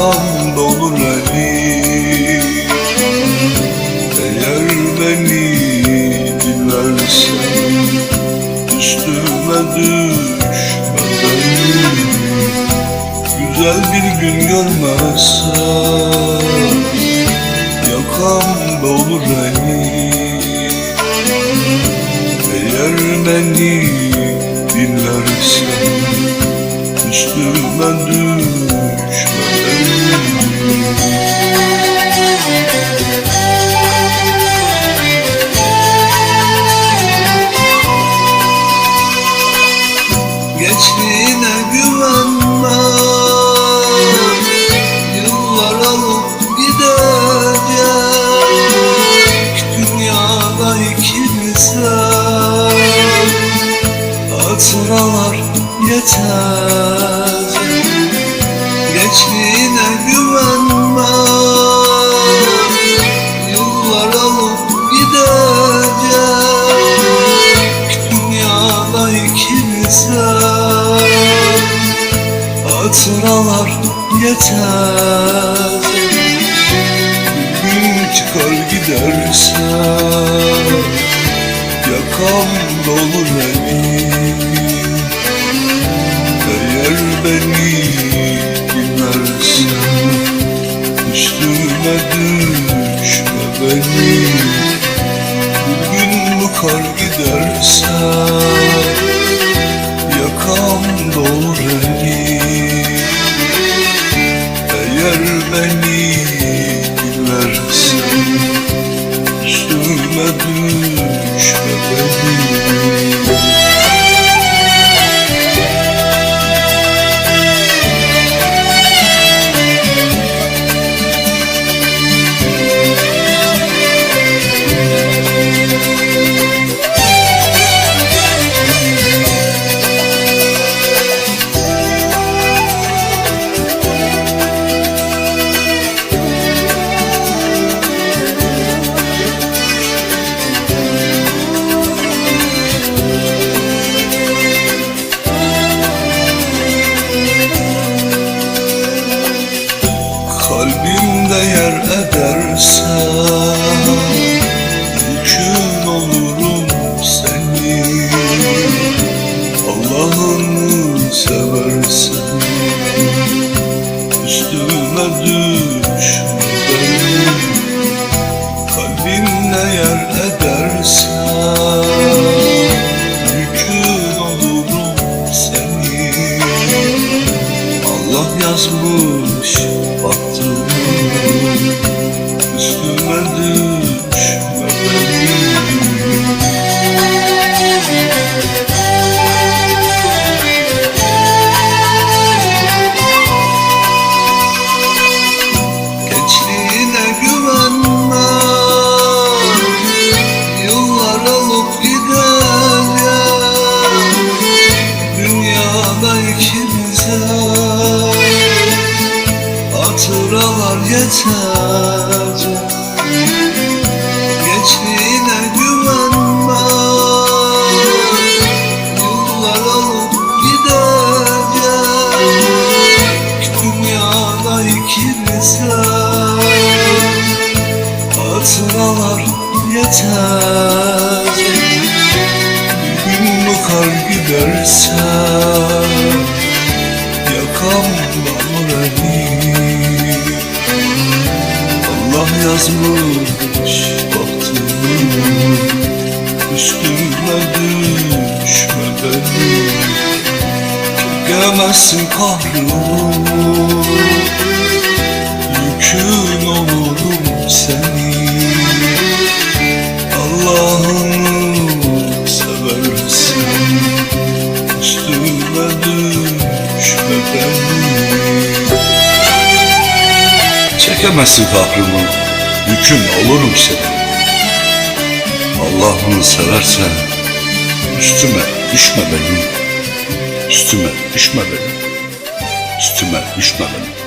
olan dolunayı Eğer beni dilersen Üstüme düşmeden Güzel bir gün görmezsen Yakam dolur eli Eğer beni dinlersen Üstüme düşmeden benim yeter Gün çıkar giderse Yakam dolu benim Eğer beni dinlersen Üstüme düşme benim Bugün bu kar giderse Kalbimde yer edersen Mümkün olurum seni. Allah'ını seversen Üstüme düşme. Benim Kalbimde yer edersen Mümkün olurum seni. Allah yazmış giderse Yakamda beni Allah yazmış baktığımı Üstüme düşme benim Çekemezsin kahrımı Çekemezsin kahrımı. Yükün olurum seni. Allah'ını seversen Üstüme düşme benim. Üstüme düşme benim. Üstüme düşme benim